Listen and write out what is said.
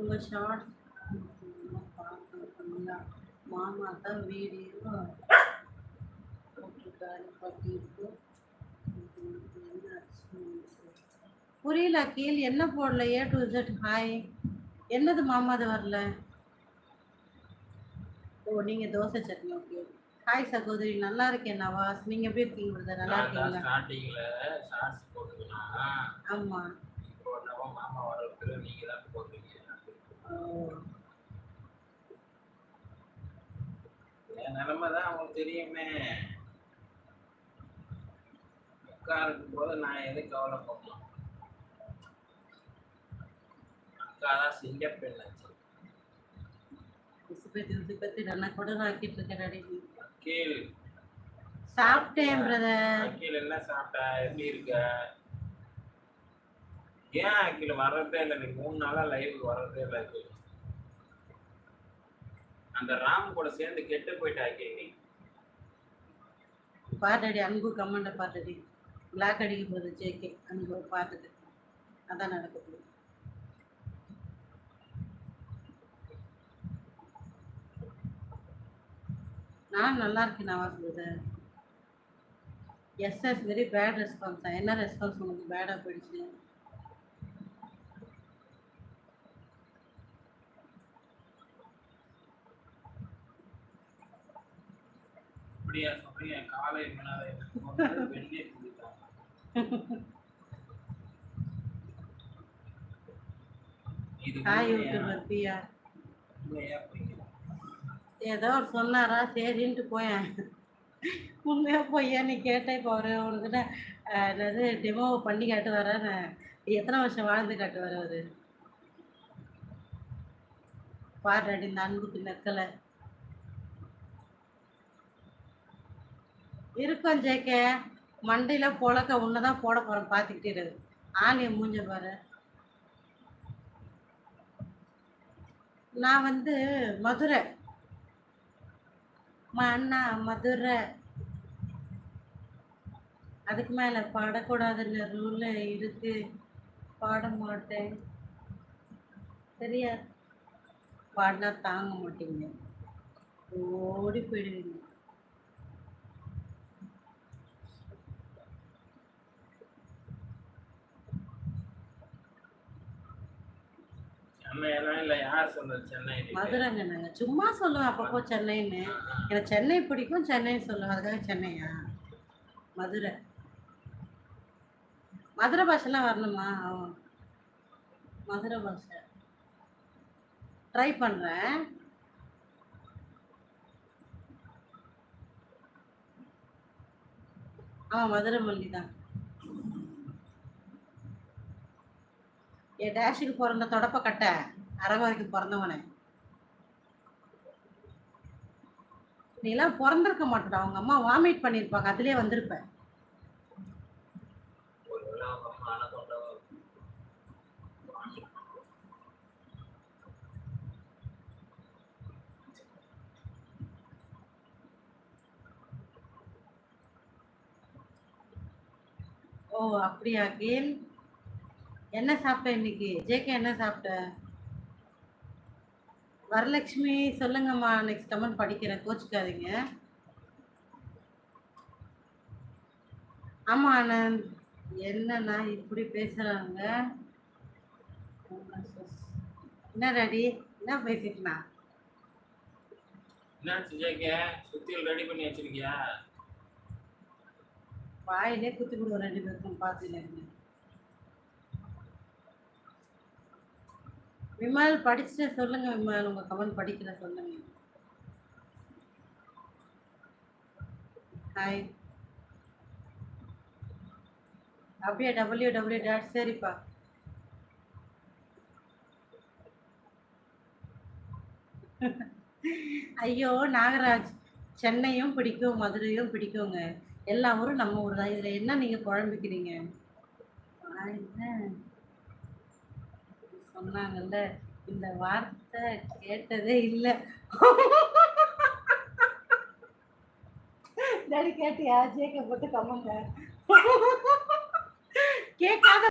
உங்கள் ஷார்ட்ஸ் மாமா தான் வீடியோ போட்டிருக்காரு பட்டிருக்கு புரியல கீழ் என்ன போடல? ஏ டு இசட் ஹாய் என்னது மாமா அது வரல? ஓ நீங்கள் தோசை சட்னி ஓகே ஹாய் சகோதரி. நல்லா இருக்கேன் நவாஸ். நீங்கள் எப்படி இருக்கீங்க பிரதர் நல்லா இருக்கீங்களா? ஸ்டார்டிங்ல ஷார்ட்ஸ் போட்டுக்கலாம்? ஆமாம் இப்போ நம்ம மாமா வரவுக்கு நீங்க தான் போடுறீங்க என் நிலைமை தான் அவங்களுக்கு தெரியுமே. அக்கா போது நான் எது கவலைப்படணும்? அக்கா தான் சிங்கப்பெண்ணாச்சு உசுப்பத்தி உசுப்பத்தி நல்லா கூட ஆக்கிட்டு இருக்கேன் டாடி அக்கீல் சாப்பிட்டேன் பிரதர் அக்கீல் என்ன சாப்பிட்ட? எப்படி இருக்க? ஏன் அக்கீல் வர்றதே இல்லை? நீ மூணு நாளா லைவ் வர்றதே இல்லை இது. அந்த ராம் கூட சேர்ந்து கெட்டு போயிட்டு அக்கீல் நீ பாட்டடி அன்பு கமெண்ட பாட்டடி பிளாக் அடிக்க போகுது ஜேகே அன்பு பாட்டுக்கு. அதான் நடக்குது. நான் நல்லா இருக்கேன் நான் brother yes yes very bad response என்ன ரெஸ்பான்ஸ் உங்களுக்கு பேடாக போயிடுச்சு? அப்படியா சொல்றீங்க காலை வெந்நீர் குடித்தாங்க? ஏதோ ஒரு சொன்னாரா சரின்ட்டு போயேன். உண்மையாக பொய்யா நீ கேட்டே இப்போ அவர் உனக்கிட்ட என்னது டெமோ பண்ணி காட்டு வர எத்தனை வருஷம் வாழ்ந்து காட்டு வர அவரு பாடுறாடி இந்த அன்புக்கு நெக்கலை இருக்கும் ஜேக்க. மண்டையில் புழக்க உன்னை தான் போட போகிறேன் பார்த்துக்கிட்டே இருக்குது ஆணியை மூஞ்ச பாரு. நான் வந்து மதுரை. அண்ணா மதுரை. அதுக்கு மேலே பாடக்கூடாதுன்னு ரூல் இருக்கு. பாட மாட்டேன். சரியா? பாடினா தாங்க மாட்டீங்க. ஓடி போயிடுவீங்க. சென்னையெல்லாம் இல்ல யார் சொன்னது சென்னை மதுரைங்க நாங்கள் சும்மா சொல்லுவேன் அப்பப்போ சென்னைன்னு. எனக்கு சென்னை பிடிக்கும் சென்னை சொல்லுவேன் அதுக்காக சென்னையா? மதுரை. மதுரை பாஷைலாம் வரணுமா. மதுரை பாஷை. ட்ரை பண்ணுறேன் ஆ மதுரை மல்லி தான் என் டேஷுக்கு பிறந்த தொடப்ப கட்டை. அரவரைக்கு பிறந்தவனே. நீலாம் பிறந்திருக்க மாட்டேன் அவங்க அம்மா வாமிட் பண்ணியிருப்பாங்க அதுலயே வந்திருப்பேன் ஓ அப்படியா கேள் என்ன சாப்பிட்ட இன்னைக்கு? ஜேகே என்ன சாப்பிட்ட? வரலட்சுமி சொல்லுங்கம்மா நெக்ஸ்ட் கமெண்ட் படிக்கிறேன். கோச்சிக்காதீங்க. ஆமா ஆனந்த் என்னண்ணா இப்படி பேசுறாங்க? என்ன ரெடி? என்ன பேசிட்டுனா? என்னாச்சு ஜேகே? சுத்தியல் ரெடி பண்ணி வச்சிருக்கியா? வாயிலே குத்தி கொடுவோம் ரெண்டு பேருக்கும் பார்த்துட்டு விமல் படிச்சுட்டு சொல்லுங்க விமல் உங்க கமெண்ட் படிக்கிற சொல்லுங்க. ஹாய் அப்படியே டபிள்யூ டபிள்யூ டாட் சரிப்பா. ஐயோ நாகராஜ் சென்னையும் பிடிக்கும் மதுரையும் பிடிக்குங்க. எல்லா ஊரும் நம்ம ஊர் தான். இதில் என்ன நீங்கள் குழம்பிக்கிறீங்க? என்ன? சொன்னாங்கல்ல இந்த வார்த்தை கேட்டதே இல்லை. டாடி கேட்டியா? ஜேக்க போட்டு கம்மங்க கேட்காத